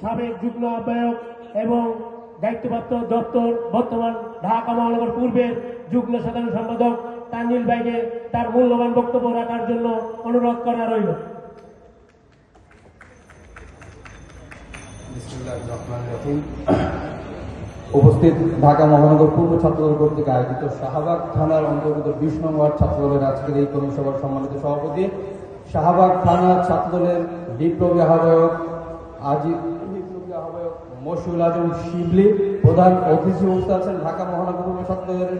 সাবেক যুগ্ম আহ্বায়ক এবং দায়িত্বপ্রাপ্ত দপ্তর বর্তমান ঢাকা মহানগর পূর্বের যুগ্ম সাধারণ সম্পাদক তানজিল ভাইকে তার মূল্যবান বক্তব্য রাখার জন্য অনুরোধ করা রইল। উপস্থিত ঢাকা মহানগর পূর্ব ছাত্রদল কর্তৃক আয়োজিত শাহবাগ থানার অন্তর্গত বিশ নং ওয়ার্ড ছাত্রদলের আজকের এই কর্মী সভার সম্মানিত সভাপতি, শাহবাগ থানা ছাত্রদলের বিপ্লবী আহ্বায়ক বিপ্লবী আহ্বায়ক মশিউল আজম শিবলি, প্রধান অতিথি উপস্থিত আছেন ঢাকা মহানগর ছাত্রদের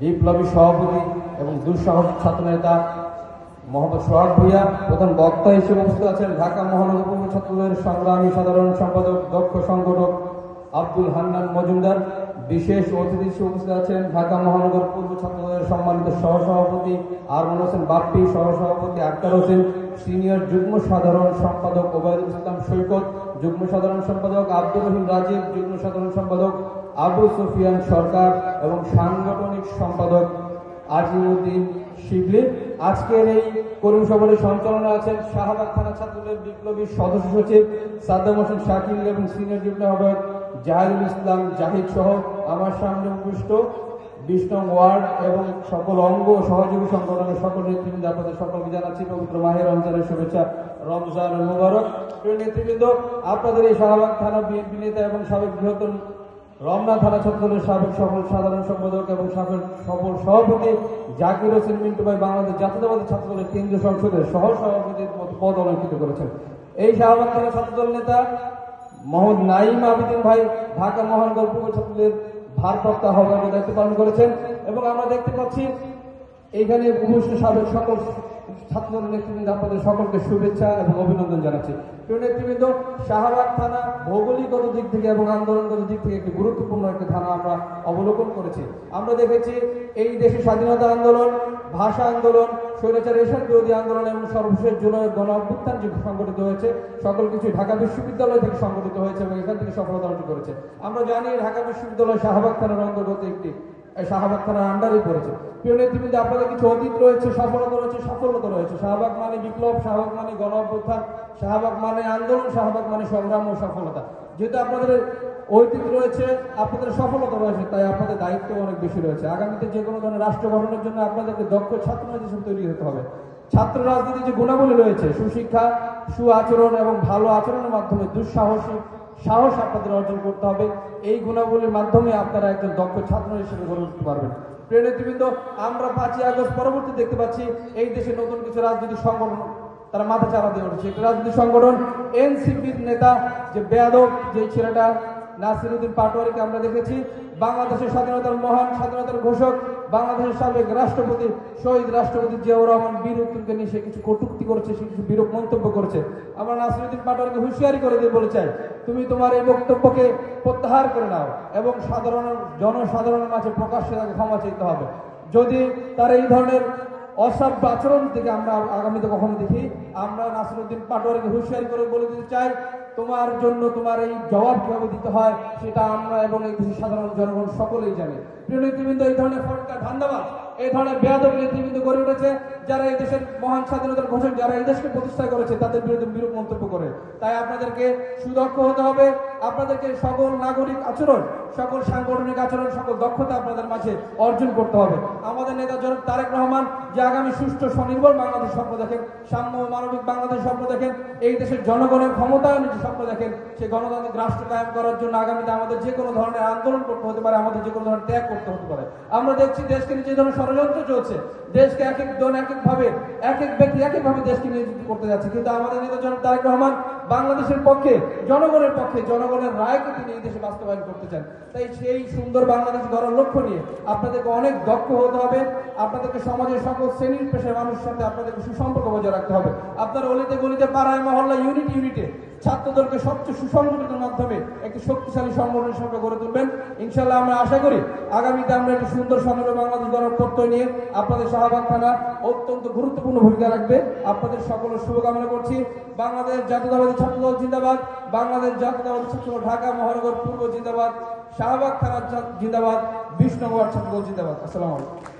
বিপ্লবী সভাপতি এবং দুঃসাহসিক ছাত্রনেতা মোহাম্মদ সোহাগ ভুইয়া, প্রধান বক্তা হিসেবে উপস্থিত আছেন ঢাকা মহানগর ছাত্রদের সংগ্রামী সাধারণ সম্পাদক, দক্ষ সংগঠক আব্দুল হান্নান মজুমদার, বিশেষ অতিথি উপস্থিত আছেন ঢাকা মহানগর পূর্ব ছাত্রদের সম্মানিত সহসভাপতি আরমান হোসেন বাপ্পি, সহসভাপতি আক্তার হোসেন, সিনিয়র যুগ্ম সাধারণ সম্পাদক ওবায়দুল ইসলাম সৈকত, যুগ্ম সাধারণ সম্পাদক আব্দুর রহিম রাজীব, যুগ্ম সাধারণ সম্পাদক আবু সুফিয়ান সরকার এবং সাংগঠনিক সম্পাদক আজিমুদ্দিন শিবলি। আজকের এই কর্মী সভার সঞ্চালনা আছেন শাহবাগ থানা ছাত্রদের বিপ্লবী সদস্য সচিব সাদ্দাম হোসেন শাকিল এবং সিনিয়র যুগ্ম আহ্বায়ক জাহিদুল ইসলাম জাহিদ সহ আমার সামনে উপবিষ্ট নং ওয়ার্ড এবং সকল অঙ্গ সহযোগী সংগঠনের সকল নেতৃবৃন্দ, আপনাদের সকলকে জানাচ্ছি পবিত্র মাহের রমজানের শুভেচ্ছা, রমজান মুবারক। নেতৃবৃন্দ, আপনাদের এই শাহবাগ থানা বিএনপি নেতা এবং সাবেক বৃহত্তর রমনা থানা ছাত্রদলের সাবেক সফল সাধারণ সম্পাদক এবং সাবেক সফল সভাপতি জাকির হোসেন মিন্টু ভাই বাংলাদেশ জাতীয়তাবাদী ছাত্রদলের কেন্দ্রীয় সংসদের সহ সভাপতির পদ অলঙ্কৃত করেছেন। এই শাহবাগ থানা ছাত্রদল নেতা মোহাম্মদ নাইম আবিদিন ভাই ঢাকা মহানগর পূর্ব ছাত্রদের ভারপ্রাপ্ত আহ্বায়কের দায়িত্ব পালন করেছেন এবং আমরা দেখতে পাচ্ছি এইখানে উপস্থিত সাবেক সকল ছাত্রদল নেতৃবৃন্দ, আপনাদের সকলকে শুভেচ্ছা এবং অভিনন্দন জানাচ্ছি। প্রিয় নেতৃবৃন্দ শাহবাগ থানা ভৌগোলিকগত দিক থেকে এবং আন্দোলনগত দিক থেকে একটি গুরুত্বপূর্ণ একটি থানা আমরা অবলোকন করেছি। আমরা দেখেছি এই দেশের স্বাধীনতা আন্দোলন ভাষা আন্দোলন, স্বৈরাচার রেশন বিরোধী আন্দোলন এবং সর্বশেষ জুলাই গণ অভ্যুত্থান যে সংগঠিত হয়েছে, সকল কিছু ঢাকা বিশ্ববিদ্যালয় থেকে সংগঠিত হয়েছে এবং এখান থেকে সফলতা অর্জন করেছে। আমরা জানি ঢাকা বিশ্ববিদ্যালয় শাহবাগ থানার অন্তর্গত একটি শাহবাগ থানার আন্ডারে পড়েছে। প্রিয় নেতৃবৃন্দ, আপনাদের কিছু অতীত রয়েছে, সফলতা রয়েছে সফলতা রয়েছে। শাহবাগ মানে বিপ্লব, শাহবাগ মানে গণ অভ্যুত্থান শাহবাগ মানে আন্দোলন, শাহবাগ মানে সংগ্রাম ও সফলতা। যেহেতু আপনাদের ঐতিহ্য রয়েছে, আপনাদের সফলতা রয়েছে, তাই আপনাদের দায়িত্ব অনেক বেশি রয়েছে। আগামীতে যে কোনো ধরনের রাষ্ট্র গঠনের জন্য আপনাদেরকে দক্ষ ছাত্র হিসেবে তৈরি হতে হবে। ছাত্র রাজনীতির যে গুণাবলী রয়েছে, সুশিক্ষা সু আচরণ এবং ভালো আচরণের মাধ্যমে দুঃসাহসিক সাহস আপনাদের অর্জন করতে হবে। এই গুণাবলীর মাধ্যমে আপনারা একজন দক্ষ ছাত্র হিসেবে গড়ে উঠতে পারবেন। প্রিয় আমরা পাঁচই আগস্ট পরবর্তী দেখতে পাচ্ছি, এই দেশে নতুন কিছু রাজনৈতিক সংগঠন তারা মাথা চারা দিয়ে উঠেছে। একটি রাজনৈতিক সংগঠন, এনসিপির নেতা যে বেয়াদব, যে ছেলেটা নাসিরুদ্দিন পাটোয়ারিকে আমরা দেখেছি। বাংলাদেশের স্বাধীনতার মহান স্বাধীনতার ঘোষক, বাংলাদেশের সাবেক রাষ্ট্রপতি শহীদ রাষ্ট্রপতি জিয়াউর রহমান বীর নিয়ে সে কিছু কটুক্তি করেছে, সে কিছু বিরূপ মন্তব্য করেছে। আমরা নাসিরুদ্দিন পাটোয়ারিকে হুঁশিয়ারি করে দিয়ে বলে চাই, তুমি তোমার এই বক্তব্যকে প্রত্যাহার করে নাও এবং সাধারণ জনসাধারণের মাঝে প্রকাশ্যে তাকে ক্ষমা চাইতে হবে। যদি তার এই ধরনের অসভ্য আচরণ থেকে আমরা আগামীতে কখনো দেখি, আমরা নাসিরুদ্দিন পাটোয়ারিকে হুঁশিয়ারি করে বলে দিতে চাই তোমার জন্য তোমার এই জবাব কীভাবে দিতে হয়, সেটা আমরা এবং এই দেশের সাধারণ জনগণ সকলেই জানে। প্রিয় নেতৃবৃন্দ, এই ধরনের ফটকা ধান্দাবাদ এই ধরনের বেয়াদব নেতৃবৃন্দ গড়ে উঠেছে, যারা এই দেশের মহান স্বাধীনতার ঘোষক, যারা এই দেশকে প্রতিষ্ঠা করেছে, তাদের বিরুদ্ধে বিরূপ মন্তব্য করে। তাই আপনাদেরকে সুদক্ষ হতে হবে, আপনাদেরকে সকল নাগরিক আচরণ, সকল সাংগঠনিক আচরণ, সকল দক্ষতা আপনাদের মাঝে অর্জন করতে হবে। আমাদের নেতা জনাব তারেক রহমান যে আগামী সুষ্ঠু স্বনির্ভর বাংলাদেশ স্বপ্ন দেখেন, সাম্য মানবিক বাংলাদেশ স্বপ্ন দেখেন, এই দেশের জনগণের ক্ষমতায়নের যে স্বপ্ন দেখেন সেই গণতান্ত্রিক রাষ্ট্র কায়েম করার জন্য আগামীতে আমাদের যে কোনো ধরনের আন্দোলন করতে হতে পারে, আমাদের যে কোনো ধরনের ত্যাগ করতে হতে পারে। আমরা দেখছি দেশকে নিয়ে যে ধরনের ষড়যন্ত্র চলছে, দেশকে এক এক জন এক একভাবে এক এক ব্যক্তি এক একভাবে দেশকে নিয়োজিত করতে যাচ্ছে। কিন্তু আমাদের নেতা জনাব তারেক রহমান বাংলাদেশের পক্ষে, জনগণের পক্ষে, জনগণের রায়কে তিনি এই দেশে বাস্তবায়ন করতে চান। তাই সেই সুন্দর বাংলাদেশ গড়ার লক্ষ্য নিয়ে আপনাদেরকে অনেক দক্ষ হতে হবে। আপনাদেরকে সমাজের সকল শ্রেণির পেশার মানুষের সাথে আপনাদেরকে সুসম্পর্ক বজায় রাখতে হবে। আপনার অলিতে গলিতে পাড়ায় মহল্লা ইউনিট ইউনিটে ছাত্রদলকে সবচেয়ে সুসংগঠিতের মাধ্যমে একটি শক্তিশালী সংগঠন হিসেবে গড়ে তুলবেন। ইনশাল্লাহ আমরা আশা করি আগামীতে আমরা একটি সুন্দর সমগ্র বাংলাদেশ গড়ার প্রত্যয় নিয়ে আপনাদের শাহবাগ থানা অত্যন্ত গুরুত্বপূর্ণ ভূমিকা রাখবে। আপনাদের সকলের শুভকামনা করছি। বাংলাদেশ জাতীয়তাবাদী ছাত্রদল জিন্দাবাদ। বাংলাদেশ জাতীয়তাবাদী ছাত্র ঢাকা মহানগর পূর্ব জিন্দাবাদ। শাহবাগ থানা জিন্দাবাদ। নম্বর ছাত্রদল জিন্দাবাদ। আসসালামু আলাইকুম।